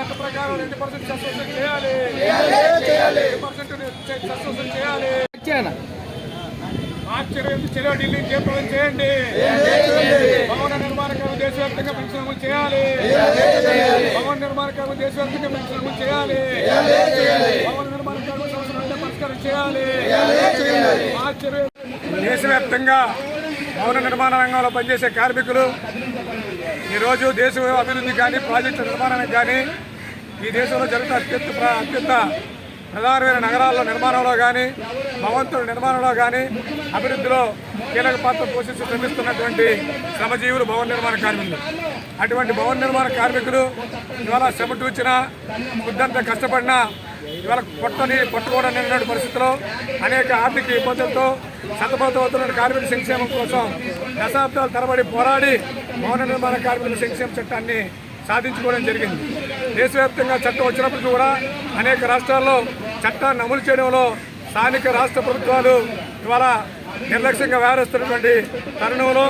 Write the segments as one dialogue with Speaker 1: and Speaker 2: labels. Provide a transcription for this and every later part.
Speaker 1: చట్ట ప్రకారం రెండు పర్సెంట్ సెస్ వసూలు చేయాలి. చేయాలి? ఆశ్చర్యం చెలో ఢిల్లీ జయప్రదం చేయండి? భవన నిర్మాణ దేశవ్యాప్తంగా పెన్షన్ చేయాలి. భవన నిర్మాణ దేశవ్యాప్తంగా పెన్షన్ చేయాలి. భవన నిర్మాణ కార్మికుల సమస్యలను పరిష్కారం చేయాలి. ఆశ్చర్యం దేశవ్యాప్తంగా భవన నిర్మాణ రంగంలో పనిచేసే కార్మికులు ఈరోజు దేశ అభివృద్ధి కానీ ప్రాజెక్టుల నిర్మాణానికి కానీ ఈ దేశంలో జరుగుతున్న అత్యంత ప్ర- అత్యంత ప్రధానమైన నగరాల్లో నిర్మాణంలో కానీ భవంతుల నిర్మాణంలో కానీ అభివృద్ధిలో కీలక పాత్ర పోషించి శ్రమిస్తున్నటువంటి శ్రమజీవులు భవన నిర్మాణ కార్మికులు. అటువంటి భవన నిర్మాణ కార్మికులు ఇవాళ శ్రమ చూచిన కష్టపడిన కష్టపడినా ఇవాళ పొట్టని పట్టుకోవడం నిన్న పరిస్థితిలో అనేక ఆర్థిక ఇబ్బందులతో సతమతమవుతున్న కార్మిక సంక్షేమం కోసం దశాబ్దాల తరబడి పోరాడి భవన నిర్మాణ కార్మికుల సంక్షేమ చట్టాన్ని సాధించుకోవడం జరిగింది. దేశవ్యాప్తంగా చట్టం వచ్చినప్పటికీ కూడా అనేక రాష్ట్రాల్లో చట్టాన్ని అమలు చేయడంలో స్థానిక రాష్ట్ర ప్రభుత్వాలు ఇవాళ నిర్లక్ష్యంగా వ్యవహరిస్తున్నటువంటి తరుణంలో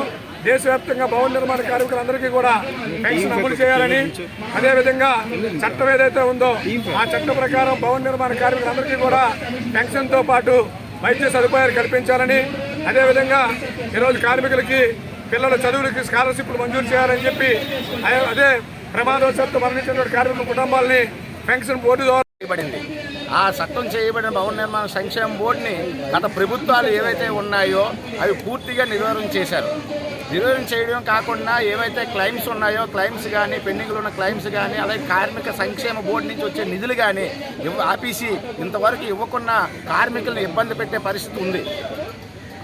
Speaker 1: దేశవ్యాప్తంగా భవన నిర్మాణ కార్మికులందరికీ కూడా పెన్షన్ అమలు చేయాలని అదేవిధంగా చట్టం ఏదైతే ఉందో ఆ చట్ట ప్రకారం భవన నిర్మాణ కార్మికులందరికీ కూడా పెన్షన్తో పాటు వైద్య సదుపాయాలు కల్పించాలని అదేవిధంగా ఈరోజు కార్మికులకి పిల్లల చదువులకి స్కాలర్షిప్లు మంజూరు చేయాలని చెప్పి అదే ప్రమాదవశాత్తు మరణించినటువంటి కార్మికుల కుటుంబాలని పెన్షన్ బోర్డు ద్వారా
Speaker 2: చేయబడింది. ఆ చట్టం చేయబడిన భవన నిర్మాణ సంక్షేమ బోర్డుని గత ప్రభుత్వాలు ఏవైతే ఉన్నాయో అవి పూర్తిగా నిర్వహణ చేశారు. నిర్వహణ చేయడం కాకుండా ఏవైతే క్లైమ్స్ ఉన్నాయో క్లైమ్స్ కానీ పెండింగ్లో ఉన్న క్లైమ్స్ కానీ అలాగే కార్మిక సంక్షేమ బోర్డు నుంచి వచ్చే నిధులు కానీ ఇవ్వ ఇంతవరకు ఇవ్వకుండా కార్మికులను ఇబ్బంది పెట్టే పరిస్థితి ఉంది.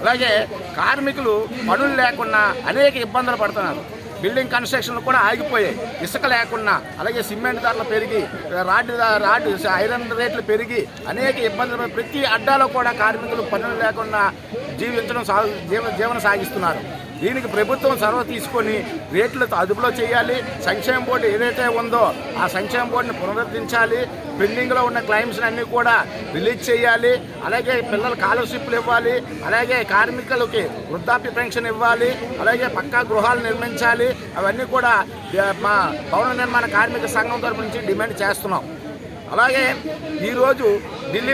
Speaker 2: అలాగే కార్మికులు పనులు లేకుండా అనేక ఇబ్బందులు పడుతున్నారు. బిల్డింగ్ కన్స్ట్రక్షన్లు కూడా ఆగిపోయాయి. ఇసుక లేకుండా అలాగే సిమెంట్ ధరలు పెరిగి రాడ్ రాడ్ ఐరన్ రేట్లు పెరిగి అనేక ఇబ్బందులు ప్రతి అడ్డాలో కూడా కార్మికులు పనులు లేకుండా జీవించడం సాగు జీవ జీవనం సాగిస్తున్నారు. దీనికి ప్రభుత్వం చొరవ తీసుకొని రేట్లు అదుపులో చేయాలి. సంక్షేమ బోర్డు ఏదైతే ఉందో ఆ సంక్షేమ బోర్డుని పునరుద్ధరించాలి. పెండింగ్లో ఉన్న క్లైమ్స్ అన్నీ కూడా రిలీజ్ చేయాలి. అలాగే పిల్లల స్కాలర్షిప్లు ఇవ్వాలి. అలాగే కార్మికులకి వృద్ధాప్య పెన్షన్ ఇవ్వాలి. అలాగే పక్కా గృహాలు నిర్మించాలి. అవన్నీ కూడా మా భవన నిర్మాణ కార్మిక సంఘం తరపు నుంచి డిమాండ్ చేస్తున్నాం. అలాగే ఈరోజు ఢిల్లీ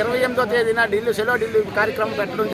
Speaker 2: ఇరవై ఎనిమిదో తేదీన ఢిల్లీ సెలవు ఢిల్లీ కార్యక్రమం పెట్టడం